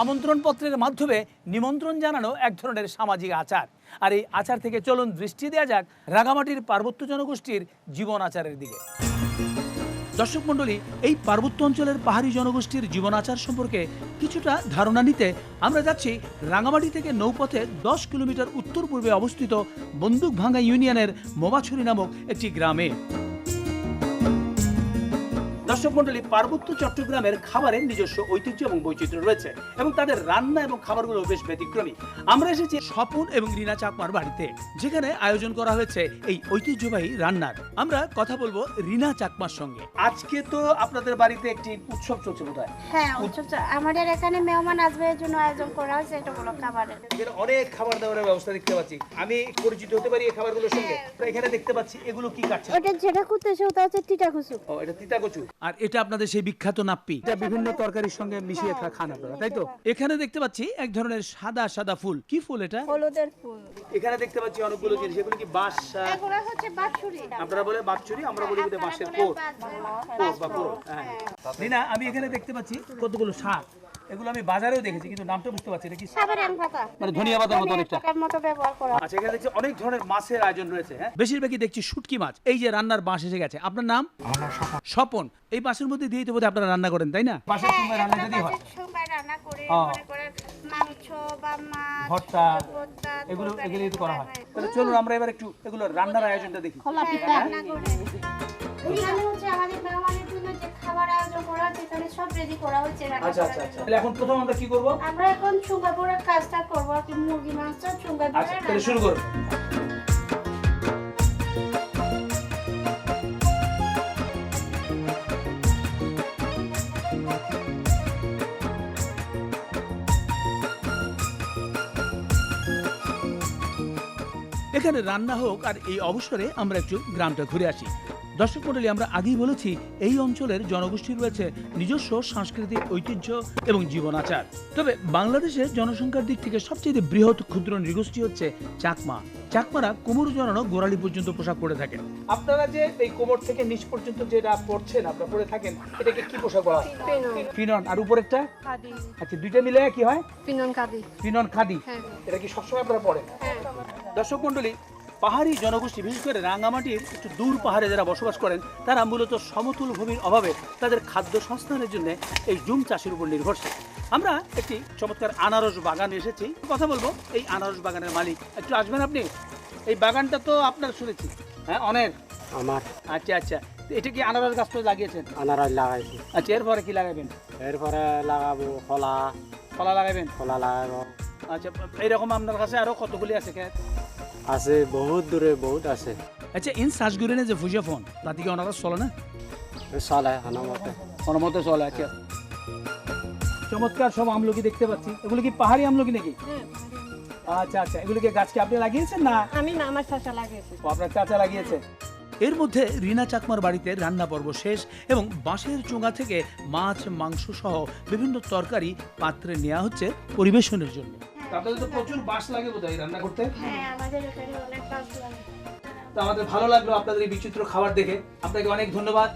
আমন্ত্রণ পত্রের মাধ্যমে নিমন্ত্রণ জানানো এক ধরনের সামাজিক আচার। আর এই আচার থেকে চলুন দৃষ্টি দেওয়া যাক রাঙামাটির পার্বত্য জনগোষ্ঠীর জীবন আচারের দিকে। দর্শক মণ্ডলী, এই পার্বত্য অঞ্চলের পাহাড়ি জনগোষ্ঠীর জীবন আচার সম্পর্কে কিছুটা ধারণা নিতে আমরা যাচ্ছি রাঙামাটি থেকে নৌপথে দশ কিলোমিটার উত্তর পূর্বে অবস্থিত বন্দুকভাঙ্গা ইউনিয়নের মোবাছড়ি নামক একটি গ্রামে। দর্শক মন্ডলী পার্বত্য চট্টগ্রামের খাবারের নিজস্ব ঐতিহ্য এবং বৈচিত্র্য রয়েছে এবং তাদের রান্না এবং খাবারগুলো বেশ ব্যতিক্রমী। আমরা এসেছি স্বপন এবং রিনা চাকমার বাড়িতে যেখানে আয়োজন করা হয়েছে এই ঐতিহ্যবাহী রান্নার। আমরা কথা বলব রিনা চাকমার সঙ্গে। আজকে তো আপনাদের বাড়িতে একটি উৎসব চলছে বোধ হয় হ্যাঁ উৎসব আমাদের এখানে মেহমান আসবে এর জন্য আয়োজন করা হয়েছে এটা হলো খাবারের। অনেক খাবার দাবারের ব্যবস্থা দেখতে পাচ্ছি। আমি পরিচিত হতে পারি এই খাবারগুলোর সঙ্গে। এখানে দেখতে পাচ্ছি এগুলো কি কাটছে? ওটা যেটা করতেছে ওটা হচ্ছে টিটা খুশু ও এটা তিতা কচু আর এটা আপনাদের সেই বিখ্যাত নাপ্পি। এটা বিভিন্ন তরকারির সঙ্গে মিশিয়ে খা- খান আপনারা তাই তো? এখানে দেখতে পাচ্ছি এক ধরনের সাদা সাদা ফুল। কি ফুল এটা? হলুদের ফুল। এখানে দেখতে পাচ্ছি অনেকগুলো জিনিস এগুলো কি বাঁশ? এগুলো হচ্ছে বাছুরি আপনারা বলে বাছুরি আমরা বলি বাঁশের কোর কোর বা কোট হ্যাঁ। আমি এখানে দেখতে পাচ্ছি কতগুলো শাক এগুলো আমি বাজারেও দেখেছি কিন্তু নামটা বুঝতে পারছি এটা কি? মানে ধনিয়া পাতার মতো অনেকটা। টাকার মতো ব্যবহার করা। আচ্ছা এখানে দেখছি অনেক ধরনের মাছের আয়োজন রয়েছে হ্যাঁ? বেশিরভাগই দেখছি শুটকি মাছ এই যে রান্নার বাঁশ এসে গেছে। আপনার নাম? স্বপন। এই বাঁশের মধ্যে দিয়েই তো বোধহয় আপনারা রান্না করেন তাই না? বাঁশের হ্যাঁ, চুলায় রান্না যদি হয়। মাছের সময় রান্না করি হ্যাঁ। মনে মাংস বা মাছ ভর্তা এগুলো এগুলো তো করা হয়। হ্যাঁ। তাহলে চলুন আমরা এবার একটু এগুলো রান্নার আয়োজনটা দেখি। খোলা পিঠা রান্না করে। এখানে হচ্ছে আমাদের এখানে করা হচ্ছে আচ্ছা আচ্ছা আচ্ছা। তাহলে এখন প্রথম আমরা কি করব? আমরা এখন চুঙ্গাপুরের কাজটা করব আর কি মুরগি মাংস আচ্ছা তাহলে শুরু করুন এখানে রান্না হোক আর এই অবসরে আমরা একটু গ্রামটা ঘুরে আসি। দর্শক মন্ডলী আমরা আগেই বলেছি এই অঞ্চলের জনগোষ্ঠী রয়েছে নিজস্ব সাংস্কৃতিক ঐতিহ্য এবং জীবনাচার। তবে বাংলাদেশের জনসংখ্যার দিক থেকে সবচেয়ে বৃহৎ ক্ষুদ্র নৃগোষ্ঠী হচ্ছে চাকমা। চাকমারা কোমর জড়ানো গোড়ালি পর্যন্ত পোশাক পরে থাকেন। আপনারা যে এই কোমর থেকে নিচ পর্যন্ত যেটা পরছেন আপনারা পরে থাকেন এটাকে কি পোশাক বলা হয়? ফিনন। আর উপরেরটা? আচ্ছা দুইটা মিলে কি হয়? পিনন কাদি ফিনন খাদি। হ্যাঁ। এটা কি সবসময় আপনারা পড়েন দর্শক মন্ডলী পাহাড়ি জনগোষ্ঠী বিশেষ করে রাঙ্গামাটির একটু দূর পাহাড়ে যারা বসবাস করেন তারা মূলত সমতুল ভূমির অভাবে তাদের খাদ্য সংস্থানের জন্য এই জুম চাষের উপর নির্ভরশীল। আমরা একটি চমৎকার আনারস বাগানে এসেছি। কথা বলব এই আনারস বাগানের মালিক। একটু আসবেন আপনি? এই বাগানটা তো আপনার শুনেছি। হ্যাঁ অনেক আমার। আচ্ছা আচ্ছা। এটা কি আনারস গাছ তো লাগিয়েছেন? আনারস লাগাইছি। আচ্ছা এরপরে কি লাগাবেন? এরপরে লাগাবো কলা। কলা লাগাবেন? কলা লাগাবো। আচ্ছা এইরকম আপনার কাছে আরও কতগুলি আছে ক্ষেত আছে বহুত দূরে বহুত আছে। আচ্ছা ইন শ্বাসগুরিনে যে ফুজিয়া ফোন তাতে কি অনারস চলে না? চলে হানা মতে অনুমত চলে আছে চমৎকার সব আমলকি দেখতে পাচ্ছি। এগুলো কি পাহাড়ি আমলকি নাকি? আচ্ছা আচ্ছা এগুলো কি গাছকে আপনি লাগিয়েছেন না? আমি না আমার চাচা লাগিয়েছি। ও আপনার চাচা লাগিয়েছে। এর মধ্যে রিনা চাকমার বাড়িতে রান্না পর্ব শেষ এবং বাঁশের চোঙা থেকে মাছ মাংস সহ বিভিন্ন তরকারি পাত্রে নেওয়া হচ্ছে পরিবেশনের জন্য। আপনাদের তো প্রচুর বাস লাগে বোধহয় রান্না করতে। হ্যাঁ আমাদের এখানে অনেক কাজ লাগে। তো আমাদের ভালো লাগল আপনাদের এই বিচিত্র খাবার দেখে। আপনাকে অনেক ধন্যবাদ।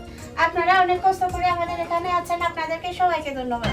আপনারা অনেক কষ্ট করে আমাদের এখানে আছেন আপনাদেরকে সবাইকে ধন্যবাদ।